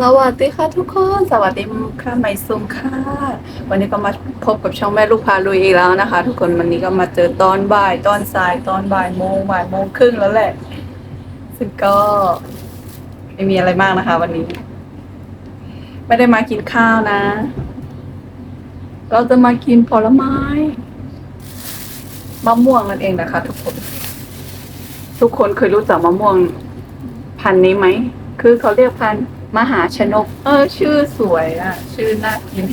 สวัสดีค่ะทุกคน สวัสดีค่ะไมซุงค่ะ วันนี้ก็มาพบกับช่องแม่ลูกพาลุยอีกแล้วนะคะ ทุกคนวันนี้ก็มาเจอตอนบ่าย ตอนสายตอนบ่ายโมงบ่ายโมงครึ่งแล้วแหละ ซึ่งก็ไม่มีอะไรมากนะคะ วันนี้ ไม่ได้มากินข้าวนะ เราจะมากินผลไม้มะม่วงนั่นเองนะคะ ทุกคน ทุกคนเคยรู้จักมะม่วง พันนี้ไหมคือเขาเรียกพันธุ์ มหาชนก เออ ชื่อสวยอะ ชื่อน่ากิน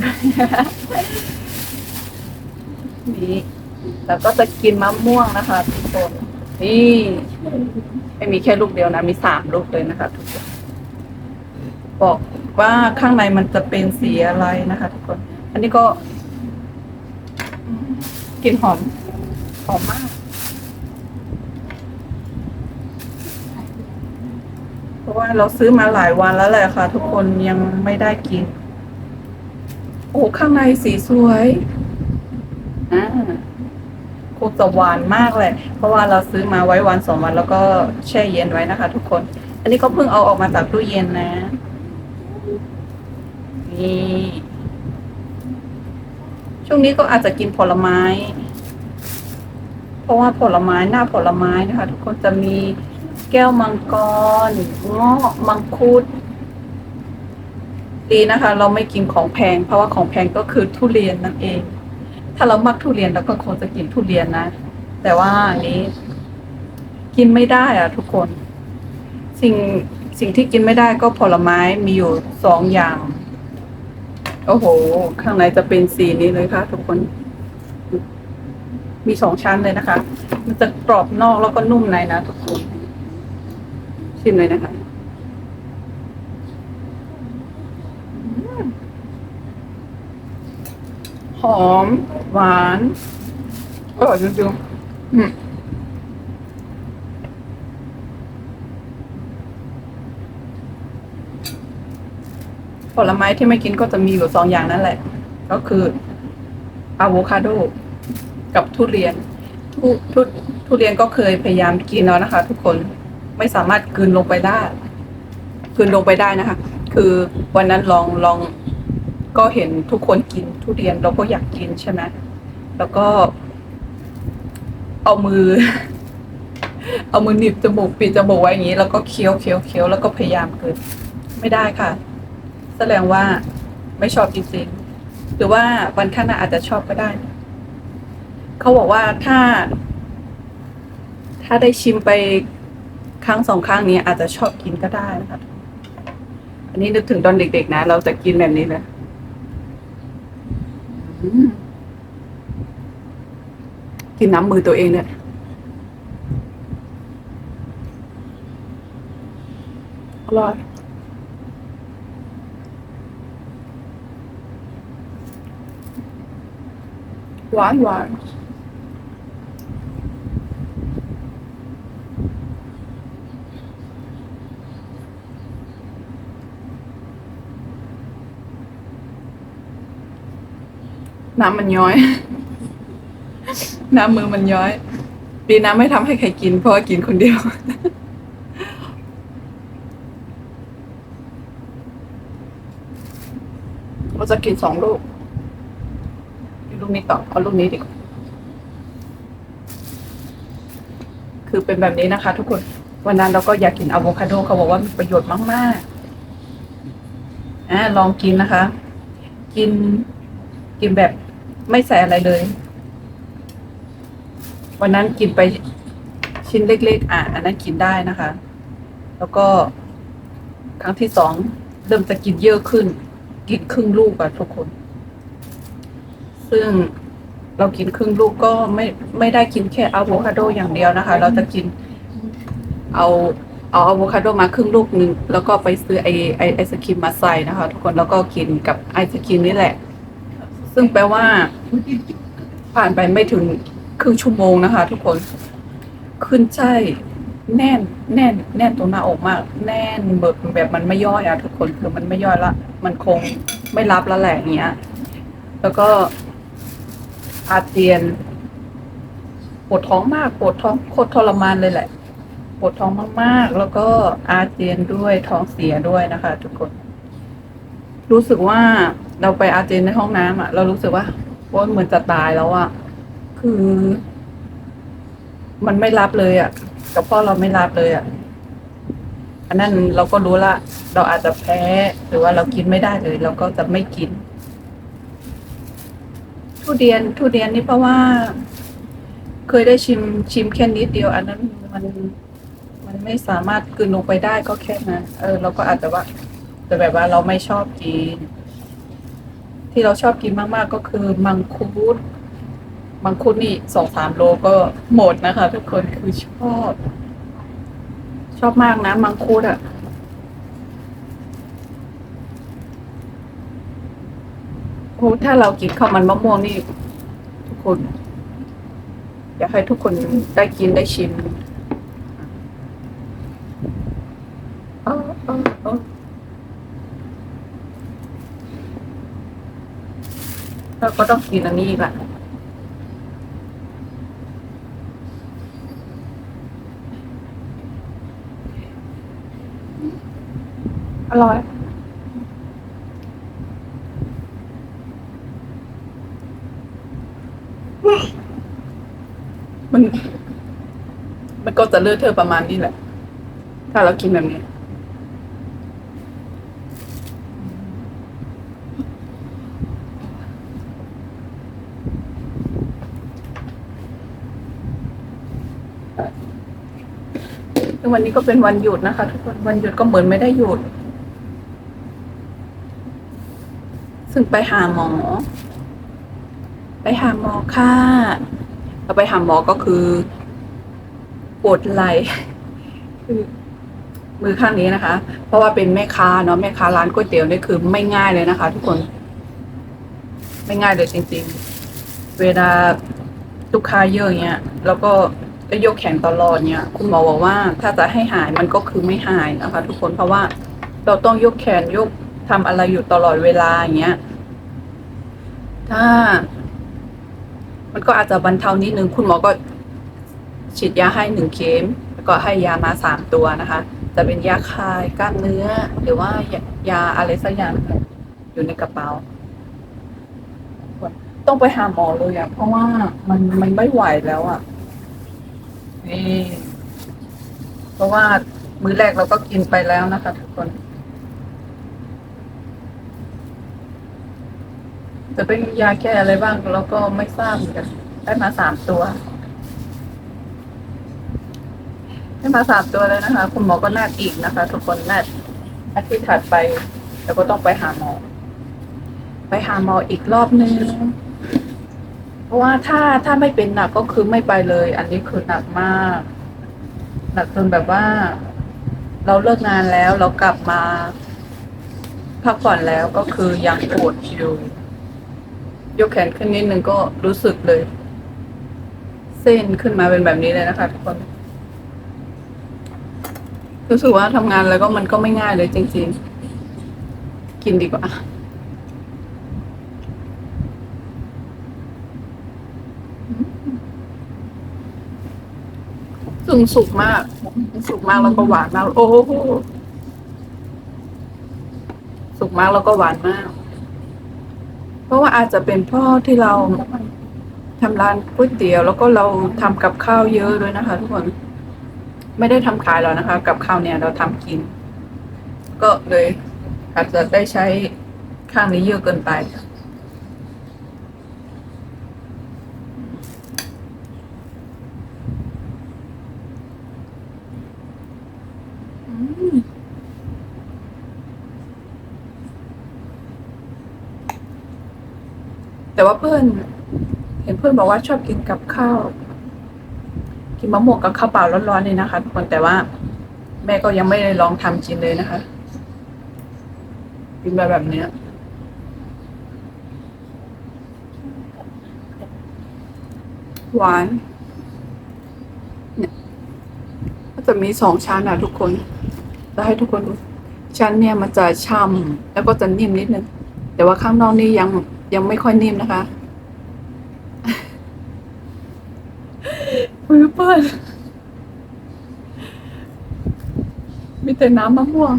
นี่แล้วก็จะกินมะม่วงนะคะ ทุกคนนี่ไม่มีแค่ลูกเดียวนะ มีสามลูกเลยนะคะ ทุกคนบอกว่าข้างในมันจะเป็นสีอะไรนะคะ ทุกคน อันนี้ก็กลิ่นหอมหอมมาก เพ ราะว่าเราซื้อมาหลายวันแล้วแหละค่ะ ทุกคนยังไม่ได้กิน โอ้ข้างในสีสวยอ่าคงจะหวานมากเลย เพราะว่าเราซื้อมาไว้วันสองวันแล้วก็แช่เย็นไว้นะคะ ทุกคน อันนี้ก็เพิ่งเอาออกมาจากตู้เย็นนะ นี่ ช่วงนี้ก็อาจจะกินผลไม้ เพราะว่าผลไม้หน้าผลไม้นะคะ ทุกคนจะมี แก้วมังกรเงาะมังคุด ดีนะคะ เราไม่กินของแพง เพราะว่าของแพงก็คือทุเรียนนั่นเอง ถ้าเรามักทุเรียนเราก็คงจะกินทุเรียนนะ แต่ว่าอันนี้ กินไม่ได้อะทุกคน สิ่งสิ่งที่กินไม่ได้ก็ผลไม้มีอยู่สองอย่าง โอ้โห ข้างในจะเป็นสีนี้เลยค่ะ ทุกคน มีสองชั้นเลยนะคะ มันจะกรอบนอกแล้วก็นุ่มในนะทุกคน ชิมเลยนะคะ หอม หวานอร่อยจริงๆอืมผลไม้ที่ไม่กินก็จะมีอยู่สองอย่างนั่นแหละ ก็คืออะโวคาโด กับทุเรียน ทุทุทุเรียนก็เคยพยายามกินแล้วนะคะ ทุกคน ไม่สามารถกลืนลงไปได้กลืนลงไปได้นะคะ คือวันนั้นลองลองก็เห็นทุกคนกินทุเรียนเราก็อยากกินใช่ไหมแล้วก็ เอามือ เอามือหนีบจมูกปิดจมูกไว้อย่างนี้ แล้วก็เคี้ยวเคี้ยวเคี้ยวแล้วก็พยายามกลืนไม่ได้ค่ะ แสดงว่าไม่ชอบจริงๆหรือว่าวันข้างหน้าอาจจะชอบก็ได้ เขาบอกว่าถ้า ถ้าได้ชิมไป ครั้งสองครั้งนี้อาจจะชอบกินก็ได้นะคะ อันนี้นึกถึงตอนเด็ก ๆ นะ เราจะกินแบบนี้เลยกินน้ำมือตัวเองเนี่ยอร่อยหวานหวาน น้ำมันย้อย น้ำมือมันย้อย ดีนะไม่ทำให้ใครกิน เพราะกินคนเดียว เราจะกินสองลูกลูกนี้ต่อเอาลูกนี้ดีกว่าคือเป็นแบบนี้นะคะ ทุกคนวันนั้นเราก็อยากกินอะโวคาโดเขาบอกว่ามีประโยชน์มากๆอ่าลองกินนะคะ กินกินแบบ ไม่ใส่อะไรเลย วันนั้นกินไปชิ้นเล็กๆ อะ อันนั้นกินได้นะคะ แล้วก็ครั้งที่สองเริ่มจะกินเยอะขึ้น กินครึ่งลูกอะทุกคน ซึ่งเรากินครึ่งลูกก็ไม่ไม่ได้กินแค่อะโวคาโดอย่างเดียวนะคะ เราจะกินเอาเอาอะโวคาโดมาครึ่งลูกหนึ่งแล้วก็ไปซื้อไอไอไอศครีมมาใส่นะคะ ทุกคนแล้วก็กินกับไอศครีมนี่แหละ ซึ่งแปลว่า ผ่านไปไม่ถึงครึ่งชั่วโมงนะคะ ทุกคน ขึ้นใช่แน่น แน่น แน่นตรงหน้าอกมาก แน่นแบบแบบมันไม่ย่อยอะทุกคนคือมันไม่ย่อยละ มันคงไม่รับล้วแหละเงี้ย แล้วก็อาเจียนปวดท้องมากปวดท้องโคตรทรมานเลยแหละปวดท้องมากๆ แล้วก็อาเจียนด้วยท้องเสียด้วยนะคะ ทุกคน รู้สึกว่า เราไปอาเจนในห้องน้ำอะ เรารู้สึกว่าโอ้ยเหมือนจะตายแล้วอะคือ มันไม่รับเลยอะกับพ่อเราไม่รับเลยอะอันนั้นเราก็รู้ละ เราอาจจะแพ้หรือว่าเรากินไม่ได้เลย เราก็จะไม่กิน ทุเรียนทุเรียนนี่เพราะว่า เคยได้ชิมชิมแค่นิดเดียว อันนั้นมันมันไม่สามารถกลืนลงไปได้ก็แค่นั้นเออเราก็อาจจะว่าแต่แบบว่าเราไม่ชอบกิน ที่เราชอบกินมากๆก็คือมังคุดมังคุดนี่สองสามโลก็หมดนะคะ ทุกคนคือชอบ ชอบมากนะมังคุดอะโอ้ถ้าเรากินข้าวมันมะม่วงนี่ ทุกคน อยากให้ทุกคนได้กินได้ชิมเออเออเออเรา ก็ต้องกินอันนี้อีกละอร่อย มัน มันก็จะเลือดเธอประมาณนี้แหละ ถ้าเรากินแบบนี้ ซึ่ง วันนี้ก็เป็นวันหยุดนะคะ ทุกคนวันหยุดก็เหมือนไม่ได้หยุด ซึ่งไปหาหมอ ไปหาหมอค่ะเราไปหาหมอก็คือปวดไหล่คือมือข้างนี้นะคะ เพราะว่าเป็นแม่ค้าเนาะแม่ค้าร้านก๋วยเตี๋ยวนี่คือไม่ง่ายเลยนะคะ ทุกคน ไม่ง่ายเลยจริง ๆ เวลาลูกค้าเยอะเงี้ย แล้วก็ จะยกแขนตลอดเนี้ยคุณหมอบอกว่าถ้าจะให้หายมันก็คือไม่หายนะคะ ทุกคนเพราะว่าเราต้องยกแขนยกทำอะไรอยู่ตลอดเวลาอย่างเงี้ย ถ้า มันก็อาจจะบรรเทานิดนึงคุณหมอก็ฉีดยาให้หนึ่งเข็มแล้วก็ให้ยามาสามตัวนะคะ จะเป็นยาคลายกล้ามเนื้อ หรือว่ายาอะไรสักอย่างอยู่ในกระเป๋าต้องไปหาหมอเลยอะเพราะว่ามันมันไม่ไหวแล้วอะ นี่ เพราะว่ามื้อแรกเราก็กินไปแล้วนะคะทุกคน จะเป็นยาแก้อะไรบ้างเราก็ไม่ทราบเหมือนกัน ได้มาสามตัว ได้มาสามตัวเลยนะคะ คุณหมอก็นัดอีกนะคะ ทุกคนนัดอาทิตย์ถัดไปแล้วก็ต้องไปหาหมอ ไปหาหมออีกรอบนึง เพราะว่าถ้าถ้าไม่เป็นหนักก็คือไม่ไปเลย อันนี้คือหนักมาก หนักจนแบบว่า เราเลิกงานแล้วเรากลับมาพักผ่อนแล้วก็คือยังปวดอยู่ยกแขนขึ้นนิดนึงก็รู้สึกเลย เส้นขึ้นมาเป็นแบบนี้เลยนะคะทุกคนรู้สึกว่าทำงานแล้วก็มันก็ไม่ง่ายเลยจริง ๆ กินดีกว่า สุกสุกมาก สุกมากแล้วก็หวานมาก โอ้โห สุกมากแล้วก็หวานมาก เพราะว่าอาจจะเป็นเพ่อที่เราทำร้านก๋วยเตี๋ยว แล้วก็เราทำกับข้าวเยอะด้วยนะคะ ทุกคน ไม่ได้ทำขายแล้วนะคะ กับข้าวเนี่ยเราทำกิน ก็เลยอาจจะได้ใช้ข้างนี้เยอะเกินไป แต่ว่าเพื่อน เห็นเพื่อนบอกว่าชอบกินกับข้าว กินมะม่วงกับข้าวเปล่าร้อนๆเลยนะคะทุกคนแต่ว่า แม่ก็ยังไม่ได้ลองทำกินเลยนะคะ กินแบบแบบเนี้ยหวาน เนี่ยก็จะมีสองชั้นอะทุกคน จะให้ทุกคนดูชั้นเนี่ยมันจะช่ำแล้วก็จะนิ่มนิดนึง แต่ว่าข้างนอกนี่ยัง ยังไม่ค่อยนิ่มนะคะมือเปิดมีแต่น้ำมะม่วง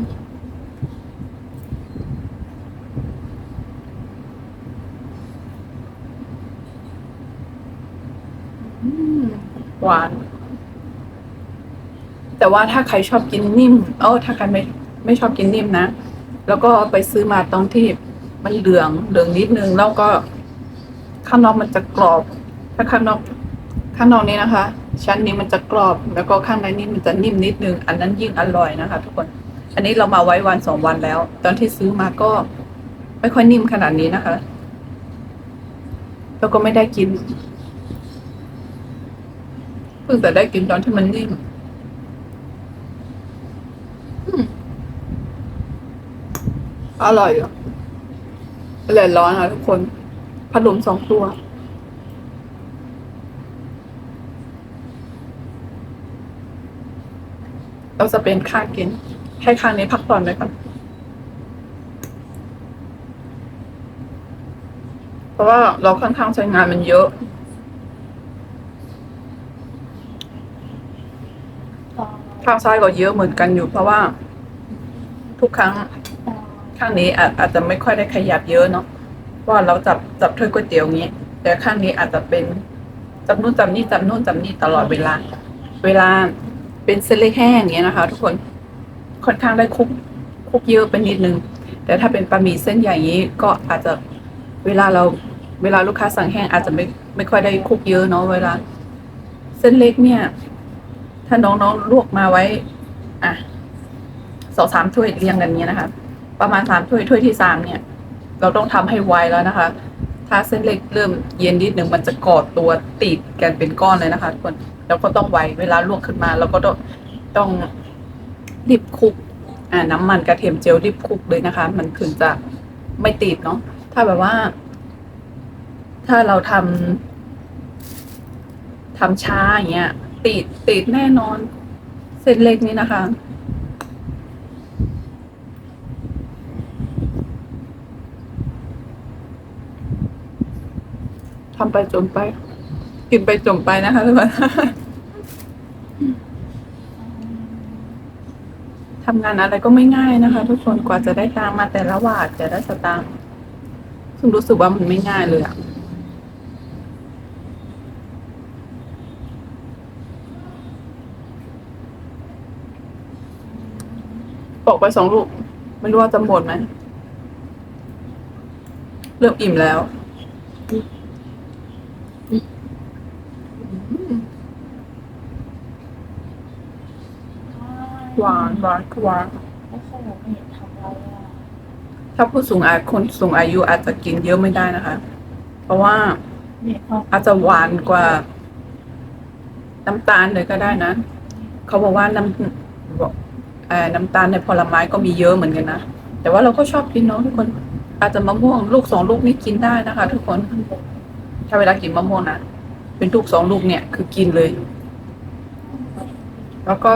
หวาน แต่ว่าถ้าใครชอบกินนิ่ม เออถ้าใครไม่ไม่ชอบกินนิ่มนะ แล้วก็ไปซื้อมาตอนที่ มันเหลืองเหลืองนิดนึงแล้วก็ข้างนอกมันจะกรอบ ถ้าข้างนอก ข้างนอกนี้นะคะ ชั้นนี้มันจะกรอบ แล้วก็ข้างในนี้มันจะนิ่มนิดนึง อันนั้นยิ่งอร่อยนะคะ ทุกคน อันนี้เรามาไว้วันสองวันแล้ว ตอนที่ซื้อมาก็ไม่ค่อยนิ่มขนาดนี้นะคะ แล้วก็ไม่ได้กินเพิ่งแต่ได้กินตอนที่มันนิ่มอืมอร่อยอะ อร่อร้อนอะทุกคน พัดลมสองตัว เราจะเป็นค่ากิน ให้ข้างนี้พักผ่อนเลยก่อน เพราะว่าเราค่อนข้างใช้งานมันเยอะข้างซ้ายก็เยอะเหมือนกันอยู่เพราะว่า ทุกครั้ง ข้างนี้อาจจะไม่ค่อยได้ขยับเยอะเนาะว่าเราจับจับถ้วยก๋วยเตี๋ยวงี้ แต่ข้างนี้อาจจะเป็นจับนู่นจับนี่จับนู่นจับนี่ตลอดเวลา เวลาเป็นเส้นเล็กแห้งอย่างเงี้ยนะคะ ทุกคนค่อนข้างได้คุกคุกเยอะไปนิดนึง แต่ถ้าเป็นบะหมี่เส้นใหญ่งนี้ก็อาจจะเวลาเราเวลาลูกค้าสั่งแห้งอาจจะไม่ไม่ค่อยได้คุกเยอะเนาะเวลา เส้นเล็กเนี่ย ถ้าน้องๆลวกมาไว้ อะสองสามถ้วยเรียงกันเนี้ยนะคะ ประมาณสามถ้วยถ้วยที่สามเนี่ย เราต้องทำให้ไวแล้วนะคะ ถ้าเส้นเล็กเริ่มเย็นนิดหนึ่งมันจะกอดตัวติดกันเป็นก้อนเลยนะคะทุกคนแล้วก็ต้องไวเวลาลวกขึ้นมาเราก็ต้องต้องรีบคลุกอ่าน้ำมันกระเทียมเจียวรีบคลุกเลยนะคะ มันถึงจะไม่ติดเนาะถ้าแบบว่า ถ้าเราทำทำช้าอย่างเงี้ยติดติดแน่นอน เส้นเล็กนี้นะคะ ทำไปจมไป กินไปจมไปนะคะทุกคนทำงานอะไรก็ไม่ง่ายนะคะ ทุกคนกว่าจะได้ตามมาแต่ละวาดจะได้สตางค์ซึ่งรู้สึกว่ามันไม่ง่ายเลยอะปอกไปสองลูก ไม่รู้ว่าจะหมดไหม เริ่มอิ่มแล้ว หวานหวานหวานไม่ใช่หนูไม่เห็นทำอะไรอะถ้าผู้สูงอายุคนสูงอายุอาจจะกินเยอะไม่ได้นะคะ เพราะว่าเนี่ยพออาจจะหวานกว่าน้ำตาลเลยก็ได้นะ เขาบอกว่าน้ำเอ่อน้ำตาลในผลไม้ก็มีเยอะเหมือนกันนะ แต่ว่าเราก็ชอบกินเนาะทุกคน อาจจะมะม่วงลูกสองลูกนี่กินได้นะคะ ทุกคน ถ้าเวลากินมะม่วงนะ เป็นลูกสองลูกเนี่ยคือกินเลย แล้วก็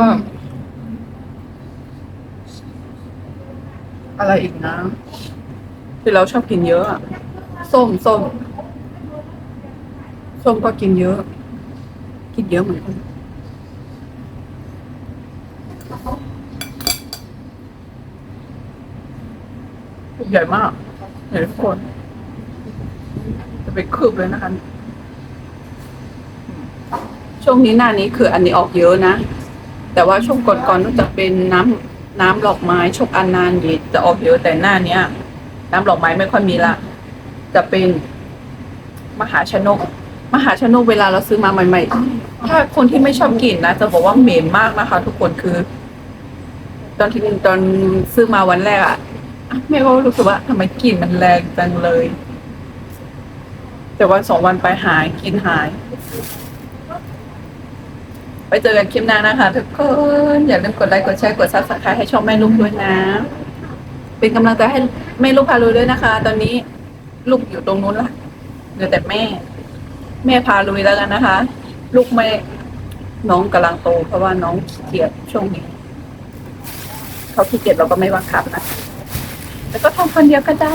อะไรอีกนะที่เราชอบกินเยอะอะส้มส้มส้มก็กินเยอะ กินเยอะเหมือนกันใหญ่มากเห็นทุกคน จะไปคืบเลยนะคะ ช่วงนี้หน้านี้คืออันนี้ออกเยอะนะ แต่ว่าช่วงก่อนๆนั่นจะเป็นน้ำ น้ำดอกไม้ชกอันนานดีจะออกเยอะแต่หน้าเนี้ย น้ำดอกไม้ไม่ค่อยมีละ จะเป็นมหาชนก มหาชนกเวลาเราซื้อมาใหม่ๆ ถ้าคนที่ไม่ชอบกลิ่นนะจะบอกว่าเหม็นมากนะคะ ทุกคนคือ ตอนที่ตอนซื้อมาวันแรกอะแม่ก็รู้สึกว่าทำไมกลิ่นมันแรงจังเลย แต่วันสองวันไปหายกลินหาย ไปเจอกันคลิปหน้านะคะทุกคน อย่าลืมกดไลค์กดแชร์กดซับสไครต์ให้ช่องแม่ลูกด้วยนะ เป็นกำลังใจให้แม่ลูกพาลุยด้วยนะคะ ตอนนี้ลูกอยู่ตรงนู้นละเหลือแต่แม่ แม่พาลุยแล้วกันนะคะ ลูกแม่น้องกำลังโต เพราะว่าน้องขี้เกียจช่วงนี้เขาขี้เกียจเราก็ไม่บังคับนะแล้วก็ทำคนเดียวก็ได้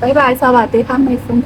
บายบายสวัสดีค่ะไม่ฟุ้ง